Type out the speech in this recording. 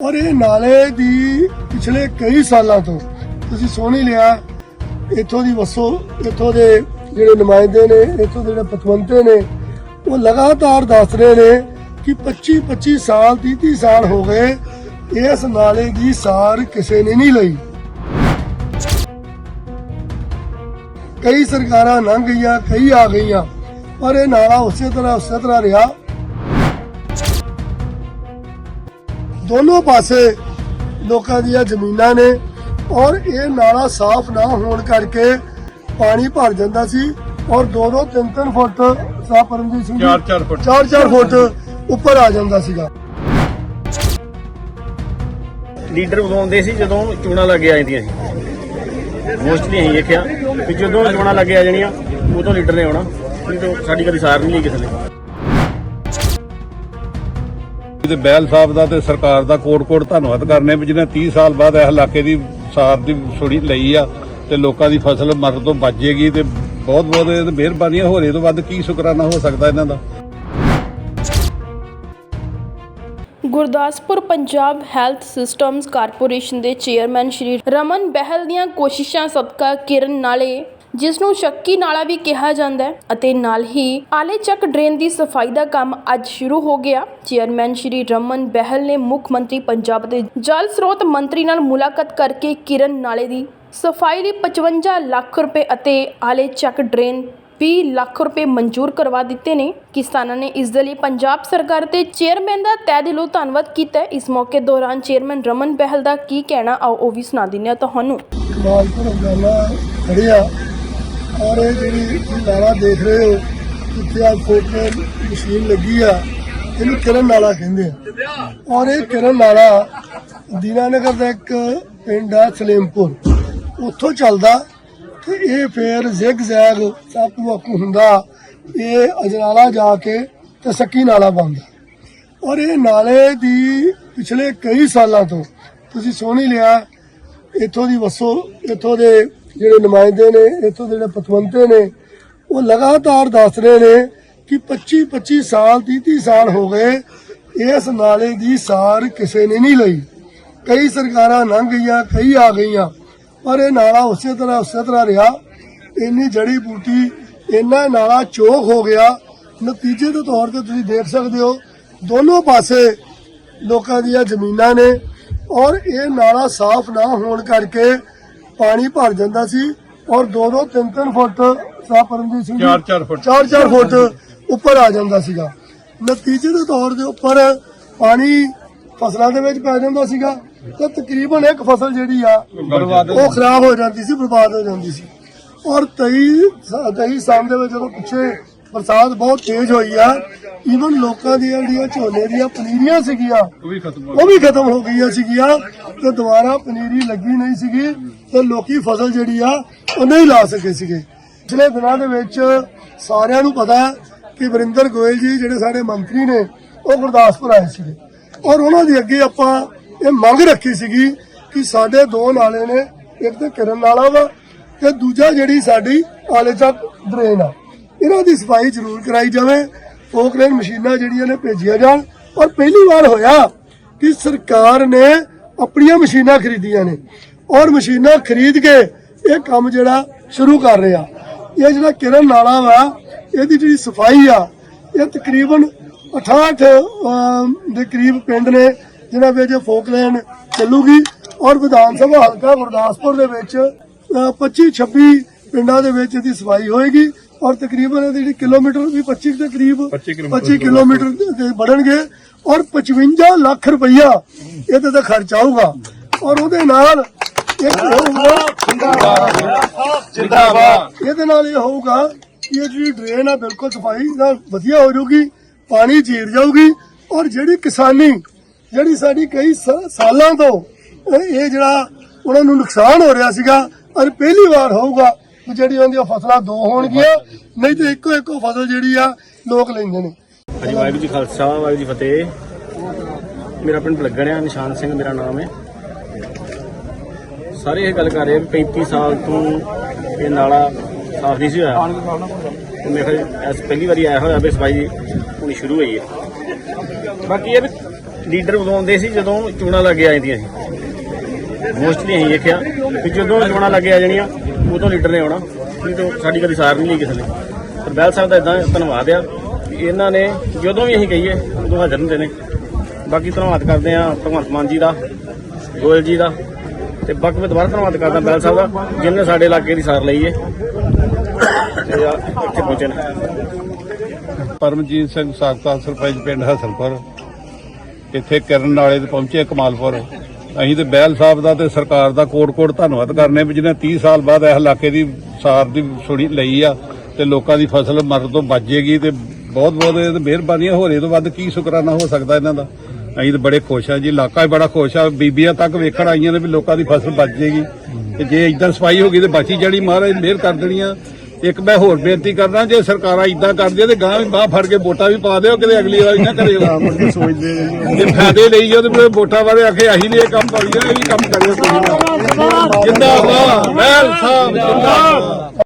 ਔਰ ਇਹ ਨਾਲੇ ਦੀ ਪਿਛਲੇ ਕਈ ਸਾਲਾਂ ਤੋਂ ਤੁਸੀਂ ਸੁਣ ਲਿਆ, ਇੱਥੋਂ ਦੀ ਵਸੋ, ਇੱਥੋਂ ਦੇ ਜਿਹੜੇ ਨੁਮਾਇੰਦੇ ਨੇ, ਇੱਥੋਂ ਦੇ ਜਿਹੜੇ ਪਤਵੰਤੇ ਨੇ, ਉਹ ਲਗਾਤਾਰ ਦੱਸ ਰਹੇ ਨੇ ਕਿ 25 25 ਸਾਲ 30 30 ਸਾਲ ਹੋ ਗਏ, ਇਸ ਨਾਲੇ ਦੀ ਸਾਰ ਕਿਸੇ ਨੇ ਨਹੀਂ ਲਈ। ਕਈ ਸਰਕਾਰਾਂ ਲੰਘ ਗਈਆਂ, ਕਈ ਆ ਗਈਆਂ, ਪਰ ਇਹ ਨਾਲਾ ਉਸੇ ਤਰ੍ਹਾਂ ਉਸੇ ਤਰ੍ਹਾਂ ਰਿਹਾ। ਦੋਨੋਂ ਪਾਸੇ ਲੋਕਾਂ ਦੀਆਂ ਜ਼ਮੀਨਾਂ ਨੇ ਔਰ ਇਹ ਨਾਲਾ ਸਾਫ਼ ਨਾ ਹੋਣ ਕਰਕੇ ਪਾਣੀ ਭਰ ਜਾਂਦਾ ਸੀ ਔਰ 2-2 3-3 ਫੁੱਟ ਸਾਹ ਪਰਮਜੀਤ ਸਿੰਘ ਚਾਰ ਚਾਰ ਫੁੱਟ। 4-4 ਫੁੱਟ ਉੱਪਰ ਆ ਜਾਂਦਾ ਸੀਗਾ। ਲੀਡਰ ਉਦੋਂ ਆਉਂਦੇ ਸੀ ਜਦੋਂ ਚੋਣਾਂ ਲੱਗੇ ਆ ਜਾਂਦੀਆਂ ਸੀ। ਮੋਸਟਲੀ ਅਸੀਂ ਦੇਖਿਆ ਵੀ ਜਦੋਂ ਚੋਣਾਂ ਲੱਗੇ ਆ ਜਾਣੀਆਂ ਉਦੋਂ ਲੀਡਰ ਨੇ ਆਉਣਾ ਨਹੀਂ ਤਾਂ ਸਾਡੀ ਕਦੀ ਸਾਰ ਨਹੀਂ ਲਈ ਕਿਸੇ ਨੇ। ਤੇ ਬੈਲ ਸਾਹਿਬ ਦਾ ਤੇ ਸਰਕਾਰ ਦਾ ਕੋਟ-ਕੋਟ ਧੰਨਵਾਦ ਕਰਨੇ ਵੀ ਜਿਹਨੇ 30 ਸਾਲ ਬਾਅਦ ਇਹ ਇਲਾਕੇ ਦੀ ਸਾਰ ਦੀ ਸੁਣੀ ਲਈ ਆ ਤੇ ਲੋਕਾਂ ਦੀ ਫਸਲ ਮਰਨ ਤੋਂ ਬਚ ਤੇ ਬਹੁਤ ਬਹੁਤ ਇਹ ਮਿਹਰਬਾਨੀਆਂ ਹੋ ਰਹੀ ਤੋਂ ਵੱਧ ਕੀ ਸ਼ੁਕਰਾਨਾ ਹੋ ਸਕਦਾ ਇਹਨਾਂ ਦਾ? Gurdaspur Punjab health systems corporation ਦੇ ਚੇਅਰਮੈਨ ਸ਼੍ਰੀ ਰਮਨ ਬਹਿਲ ਦੀਆਂ ਕੋਸ਼ਿਸ਼ਾਂ ਸਦਕਾ ਕਿਰਨ ਨਾਲੇ ਜਿਸ ਨੂੰ ਸ਼ੱਕੀ ਨਾਲਾ ਵੀ ਕਿਹਾ ਜਾਂਦਾ ਹੈ ਅਤੇ ਨਾਲ ਹੀ ਆਲੇ ਡਰੇਨ ਦੀ ਸਫ਼ਾਈ ਦਾ ਕੰਮ ਅੱਜ ਸ਼ੁਰੂ ਹੋ ਗਿਆ। ਚੇਅਰਮੈਨ ਸ਼੍ਰੀ ਰਮਨ ਬਹਿਲ ਨੇ ਮੁੱਖ ਮੰਤਰੀ ਪੰਜਾਬ ਦੇ ਜਲ ਸਰੋਤ ਮੰਤਰੀ ਨਾਲ ਮੁਲਾਕਾਤ ਕਰਕੇ ਕਿਰਨ ਨਾਲੇ ਦੀ ਸਫ਼ਾਈ ਲਈ 55 ਲੱਖ ਰੁਪਏ ਅਤੇ ਆਲੇ ਡਰੇਨ 20 ਲੱਖ ਰੁਪਏ ਮਨਜ਼ੂਰ ਕਰਵਾ ਦਿੱਤੇ ਨੇ। ਕਿਸਾਨਾਂ ਨੇ ਇਸ ਦੇ ਲਈ ਪੰਜਾਬ ਸਰਕਾਰ ਤੇ ਚੇਅਰਮੈਨ ਦਾ ਤਹਿ ਦਿਲੋਂ ਧੰਨਵਾਦ ਕੀਤਾ ਇਸ ਮੌਕੇ ਦੌਰਾਨ ਚੇਅਰਮੈਨ ਰਮਨ ਬਹਿਲ ਦਾ ਕੀ ਕਹਿਣਾ, ਆਓ ਉਹ ਵੀ ਸੁਣਾ ਦਿੰਦੇ ਆ ਤੁਹਾਨੂੰ। ਖੜਿਆ ਔਰ ਇਹ ਜਿਹੜੀ ਨਾਲਾ ਦੇਖ ਰਹੇ ਹੋ ਜਿੱਥੇ ਆ ਫੋਟੋ ਮਸ਼ੀਨ ਲੱਗੀ ਆ, ਇਹਨੂੰ ਕਿਰਨ ਨਾਲਾ ਕਹਿੰਦੇ ਆ। ਔਰ ਇਹ ਕਿਰਨ ਨਾਲਾ ਦੀਨਾਨਗਰ ਦਾ ਇੱਕ ਪਿੰਡ ਆ ਸਲੇਮਪੁਰ। ਉੱਥੋਂ ਚੱਲਦਾ ਤੇ ਇਹ ਫੇਰ ਜ਼ਿਗ ਜ਼ੈਗ ਸੱਪ ਵਾਕੂ ਹੁੰਦਾ, ਇਹ ਅਜਨਾਲਾ ਜਾ ਕੇ ਤੇ ਸੱਕੀ ਨਾਲਾ ਬਣਦਾ। ਔਰ ਇਹ ਨਾਲੇ ਦੀ ਪਿਛਲੇ ਕਈ ਸਾਲਾਂ ਤੋਂ ਤੁਸੀਂ ਸੁਣ ਹੀ ਲਿਆ, ਇੱਥੋਂ ਦੀ ਵਸੋ, ਇੱਥੋਂ ਦੇ ਜਿਹੜੇ ਨੁਮਾਇੰਦੇ ਨੇ, ਇੱਥੋਂ ਦੇ ਜਿਹੜੇ ਪਤਵੰਤੇ ਨੇ, ਉਹ ਲਗਾਤਾਰ ਦੱਸ ਰਹੇ ਨੇ ਕਿ 25 25 ਸਾਲ 30 30 ਸਾਲ ਹੋ ਗਏ, ਇਸ ਨਾਲੇ ਦੀ ਸਾਰ ਕਿਸੇ ਨੇ ਨਹੀਂ ਲਈ। ਕਈ ਸਰਕਾਰਾਂ ਲੰਘ ਗਈਆਂ, ਕਈ ਆ ਗਈਆਂ, ਪਰ ਇਹ ਨਾਲਾ ਉਸੇ ਤਰ੍ਹਾਂ ਉਸੇ ਤਰ੍ਹਾਂ ਰਿਹਾ। ਇੰਨੀ ਜੜੀ ਬੂਟੀ, ਇੰਨਾ ਨਾਲਾ ਚੋਕ ਹੋ ਗਿਆ। ਨਤੀਜੇ ਦੇ ਤੌਰ ਤੇ ਤੁਸੀਂ ਦੇਖ ਸਕਦੇ ਹੋ, ਦੋਨੋਂ ਪਾਸੇ ਲੋਕਾਂ ਦੀਆਂ ਜ਼ਮੀਨਾਂ ਨੇ ਔਰ ਇਹ ਨਾਲਾ ਸਾਫ਼ ਨਾ ਹੋਣ ਕਰਕੇ ਪਾਣੀ ਭਰ ਜਾਂਦਾ ਸੀ ਔਰ 2-2 3-3 ਫੁੱਟ ਸਾਹ ਪਰਮਜੀਤ ਸਿੰਘ ਚਾਰ ਚਾਰ ਫੁੱਟ। 4-4 ਫੁੱਟ ਉੱਪਰ ਆ ਜਾਂਦਾ ਸੀਗਾ। ਨਤੀਜੇ ਦੇ ਤੌਰ ਦੇ ਉੱਪਰ ਪਾਣੀ ਫਸਲਾਂ ਦੇ ਵਿੱਚ ਪੈ ਜਾਂਦਾ ਸੀਗਾ ਤੇ ਤਕਰੀਬਨ ਇੱਕ ਫਸਲ ਜਿਹੜੀ ਆ ਉਹ ਖਰਾਬ ਹੋ ਜਾਂਦੀ ਸੀ ਬਰਬਾਦ ਹੋ ਜਾਂਦੀ ਸੀ। ਔਰ ਤਈ ਤਈ ਸਾਲ ਦੇ ਵਿੱਚ ਜਦੋਂ ਪਿੱਛੇ ਬਰਸਾਤ ਬਹੁਤ ਤੇਜ਼ ਹੋਈ ਆ। ਈਵਨ ਲੋਕਾਂ ਦੀਆਂ ਜਿਹੜੀਆਂ ਝੋਨੇ ਦੀਆਂ ਪਨੀਰੀਆਂ ਸੀਗੀਆਂ ਉਹ ਵੀ ਖਤਮ ਹੋ ਉਹ ਵੀ ਖਤਮ ਹੋ ਗਈਆਂ ਸੀਗੀਆਂ। ਤੇ ਦੁਬਾਰਾ ਪਨੀਰੀ ਲੱਗੀ ਨਹੀਂ ਸੀਗੀ ਤੇ ਲੋਕੀ ਫਸਲ ਜਿਹੜੀ ਆ ਉਹ ਨਹੀਂ ਲਾ ਸਕੇ ਸੀਗੇ। ਪਿਛਲੇ ਦਿਨਾਂ ਦੇ ਵਿੱਚ ਸਾਰਿਆਂ ਨੂੰ ਪਤਾ ਕਿ ਵਰਿੰਦਰ ਗੋਇਲ ਜੀ ਜਿਹੜੇ ਸਾਡੇ ਮੰਤਰੀ ਨੇ ਉਹ ਗੁਰਦਾਸਪੁਰ ਆਏ ਸੀਗੇ। ਔਰ ਉਹਨਾਂ ਦੀ ਅੱਗੇ ਆਪਾਂ ਇਹ ਮੰਗ ਰੱਖੀ ਸੀਗੀ ਕਿ ਸਾਡੇ ਦੋ ਨਾਲੇ ਨੇ ਇੱਕ ਤੇ ਕਿਰਨ ਨਾਲਾ ਵਾ ਤੇ ਦੂਜਾ ਜਿਹੜੀ ਸਾਡੀ ਆਲੇ ਚੱਕ ਡਰੇਨ ਆ। ਇਹਨਾਂ ਦੀ ਸਫ਼ਾਈ ਜ਼ਰੂਰ ਕਰਾਈ ਜਾਵੇ। ਫੋਕਲੇਨ ਮਸ਼ੀਨਾਂ ਜਿਹੜੀਆਂ ਨੇ ਭੇਜੀਆਂ ਜਾਣ। ਔਰ ਪਹਿਲੀ ਵਾਰ ਹੋਇਆ ਕਿ ਸਰਕਾਰ ਨੇ ਆਪਣੀਆਂ ਮਸ਼ੀਨਾਂ ਖਰੀਦੀਆਂ ਨੇ। ਔਰ ਮਸ਼ੀਨਾਂ ਖਰੀਦ ਕੇ ਇਹ ਕੰਮ ਜਿਹੜਾ ਸ਼ੁਰੂ ਕਰ ਰਿਹਾ। ਇਹ ਜਿਹੜਾ ਕਿਰਨ ਨਾਲਾ ਵਾ, ਇਹਦੀ ਜਿਹੜੀ ਸਫ਼ਾਈ ਆ, ਇਹ ਤਕਰੀਬਨ 68 ਦੇ ਕਰੀਬ ਪਿੰਡ ਨੇ ਜਿਨ੍ਹਾਂ ਵਿੱਚ ਫੋਕਲੈਂਡ ਚੱਲੂਗੀ। ਔਰ ਵਿਧਾਨ ਸਭਾ ਹਲਕਾ ਗੁਰਦਾਸਪੁਰ ਦੇ ਵਿੱਚ 25 26 ਪਿੰਡਾਂ ਦੇ ਵਿੱਚ ਇਹਦੀ ਸਫ਼ਾਈ ਹੋਏਗੀ। ਔਰ ਤਕਰੀਬਨ ਇਹਦੀ ਜਿਹੜੀ ਕਿਲੋਮੀਟਰ ਵੀ 25 ਦੇ ਕਰੀਬ 25 ਕਿਲੋਮੀਟਰ 25 ਕਿਲੋਮੀਟਰ ਦੇ- ਬਣਨਗੇ ਔਰ 55 ਲੱਖ ਰੁਪਈਆ ਇਹਦੇ ਤੇ ਖਰਚ ਆਊਗਾ। ਔਰ ਉਹਦੇ ਨਾਲ ਇੱਕ ਹੋਊਗਾ ਜਿੰਦਾਬਾਦ। ਇਹਦੇ ਨਾਲ ਇਹ ਹੋਊਗਾ ਕਿ ਇਹ ਜਿਹੜੀ ਡਰੇਨ ਆ ਬਿਲਕੁਲ ਸਫ਼ਾਈ ਨਾਲ ਵਧੀਆ ਹੋ ਜਾਊਗੀ ਪਾਣੀ ਜੀਰ ਜਾਊਗੀ ਔਰ ਜਿਹੜੀ ਕਿਸਾਨੀ ਜਿਹੜੀ ਸਾਡੀ ਕਈ ਸਾਲਾਂ ਤੋਂ ਇਹ ਇਹ ਜਿਹੜਾ ਉਹਨਾਂ ਨੂੰ ਨੁਕਸਾਨ ਹੋ ਰਿਹਾ ਸੀਗਾ ਔਰ ਪਹਿਲੀ ਵਾਰ ਹੋਊਗਾ ਕਿ ਜਿਹੜੀ ਉਹਦੀਆਂ ਫਸਲਾਂ ਦੋ ਹੋਣਗੀਆਂ, ਨਹੀਂ ਤੇ ਇੱਕੋ ਇੱਕੋ ਫਸਲ ਜਿਹੜੀ ਆ, ਲੋਕ ਲੈਂਦੇ ਨੇ। ਹਾਂਜੀ, ਵਾਹਿਗੁਰੂ ਜੀ ਖਾਲਸਾ, ਵਾਹਿਗੁਰੂ ਜੀ ਫਤਿਹ। ਮੇਰਾ ਪਿੰਡ ਲੱਗਣਿਆ ਨਿਸ਼ਾਨ ਸਿੰਘ ਮੇਰਾ ਨਾਮ ਹੈ। ਸਾਰੇ ਇਹ ਗੱਲ ਕਰ ਰਹੇ ਆ 35 ਸਾਲ ਤੋਂ ਇਹ ਨਾਲਾ ਸਾਫ਼ ਨਹੀਂ ਸੀ ਹੋਇਆ। ਤੇ ਮੇਰੇ ਖਿਆਲ ਪਹਿਲੀ ਵਾਰੀ ਆਇਆ ਹੋਇਆ ਵੀ ਸਫ਼ਾਈ ਹੁਣ ਸ਼ੁਰੂ ਹੋਈ ਹੈ। ਬਾਕੀ ਇਹ ਵੀ ਲੀਡਰ ਉਦੋਂ ਆਉਂਦੇ ਸੀ ਜਦੋਂ ਚੋਣਾਂ ਲੱਗ ਜਾਂਦੀਆਂ ਸੀ। ਮੋਸਟਲੀ ਅਸੀਂ ਦੇਖਿਆ ਕਿ ਜਦੋਂ ਚੋਣਾਂ ਲੱਗ ਆ ਜਾਣੀਆਂ ਉਦੋਂ ਲੀਡਰ ਨੇ ਆਉਣਾ। ਨਹੀਂ ਤਾਂ ਸਾਡੀ ਕਦੀ ਸਾਰ ਨਹੀਂ ਲਈ ਕਿਸੇ ਨੇ। ਪਰ ਬੈਲ ਸਾਹਿਬ ਦਾ ਇਦਾਂ ਧੰਨਵਾਦ ਆ ਕਿ ਇਹਨਾਂ ਨੇ ਜਦੋਂ ਵੀ ਅਸੀਂ ਕਹੀਏ, ਉਦੋਂ ਹਾਜ਼ਰ ਹੁੰਦੇ ਨੇ। ਬਾਕੀ ਧੰਨਵਾਦ ਕਰਦੇ ਆ ਭਗਵੰਤ ਮਾਨ ਜੀ ਦਾ, ਗੋਇਲ ਜੀ ਦਾ। ਤੇ ਬਾਕੀ ਮੈਂ ਦੁਬਾਰਾ ਧੰਨਵਾਦ ਕਰਦਾ ਬੈਲ ਸਾਹਿਬ ਦਾ, ਜਿਨ੍ਹਾਂ ਸਾਡੇ ਇਲਾਕੇ ਦੀ ਸਾਰ ਲਈ ਹੈ ਇੱਥੇ ਪਹੁੰਚੇ ਨੇ। ਪਰਮਜੀਤ ਸਿੰਘ ਸਾਬਕਾ ਸਰਪੰਚ ਪਿੰਡ ਹਸਨਪੁਰ। ਇੱਥੇ ਕਿਰਨ ਵਾਲੇ ਤੇ ਪਹੁੰਚੇ ਕਮਾਲਪੁਰ। ਅਸੀਂ ਤੇ ਬਹਿਲ ਸਾਹਿਬ ਦਾ ਤੇ ਸਰਕਾਰ ਦਾ ਕੋਟ-ਕੋਟ ਧੰਨਵਾਦ ਕਰਨੇ ਵੀ ਜਿਹਨੇ 30 ਸਾਲ ਬਾਅਦ ਇਹ ਇਲਾਕੇ ਦੀ ਸਾਰ ਦੀ ਸੁਣੀ ਲਈ ਆ ਤੇ ਲੋਕਾਂ ਦੀ ਫਸਲ ਮਰਨ ਤੋਂ ਬਚ ਜੇਗੀ ਤੇ ਬਹੁਤ ਬਹੁਤ ਇਹ ਤੇ ਮਿਹਰਬਾਨੀਆਂ ਹੋਰ ਇਹ ਤੋਂ ਵੱਧ ਕੀ ਸ਼ੁਕਰਾਨਾ ਹੋ ਸਕਦਾ ਇਹਨਾਂ ਦਾ? ਅਸੀਂ ਤਾਂ ਬੜੇ ਖੁਸ਼ ਆ ਜੀ, ਇਲਾਕਾ ਵੀ ਬੜਾ ਖੁਸ਼ ਆ, ਬੀਬੀਆਂ ਤੱਕ ਵੇਖਣ ਆਈਆਂ ਨੇ ਵੀ ਲੋਕਾਂ ਦੀ ਫਸਲ ਬਚ ਜੇਗੀ ਤੇ ਜੇ ਇਦਾਂ ਸਫ਼ਾਈ ਹੋ ਗਈ ਤੇ ਬਚੀ ਜੜੀ ਮਹਾਰਾਜ ਮਿਹਰ ਕਰ ਦੇਣੀਆਂ ਇੱਕ ਮੈਂ ਹੋਰ ਬੇਨਤੀ ਕਰਦਾ ਜੇ ਸਰਕਾਰਾਂ ਇਦਾਂ ਕਰਦੀਆਂ ਤੇ ਗਾਂ ਵੀ ਬਾਹ ਫੜ ਕੇ ਵੋਟਾਂ ਵੀ ਪਾ ਦਿਓ ਕਿਤੇ ਅਗਲੀ ਵਾਰ ਨਾ ਕਰਿਓ। ਜੇ ਫਾਇਦੇ ਲਈ ਜੋ ਤੇ ਵੋਟਾਂ ਵਾਲੇ ਆਖੇ ਆਹੀ ਨੇ ਕੰਮ ਕਰੀਏ ਇਹ ਵੀ ਕੰਮ ਕਰਿਓ ਜਿੰਦਾਬਾਦ ਮਹਿਲ ਸਾਹਿਬ ਜਿੰਦਾਬਾਦ।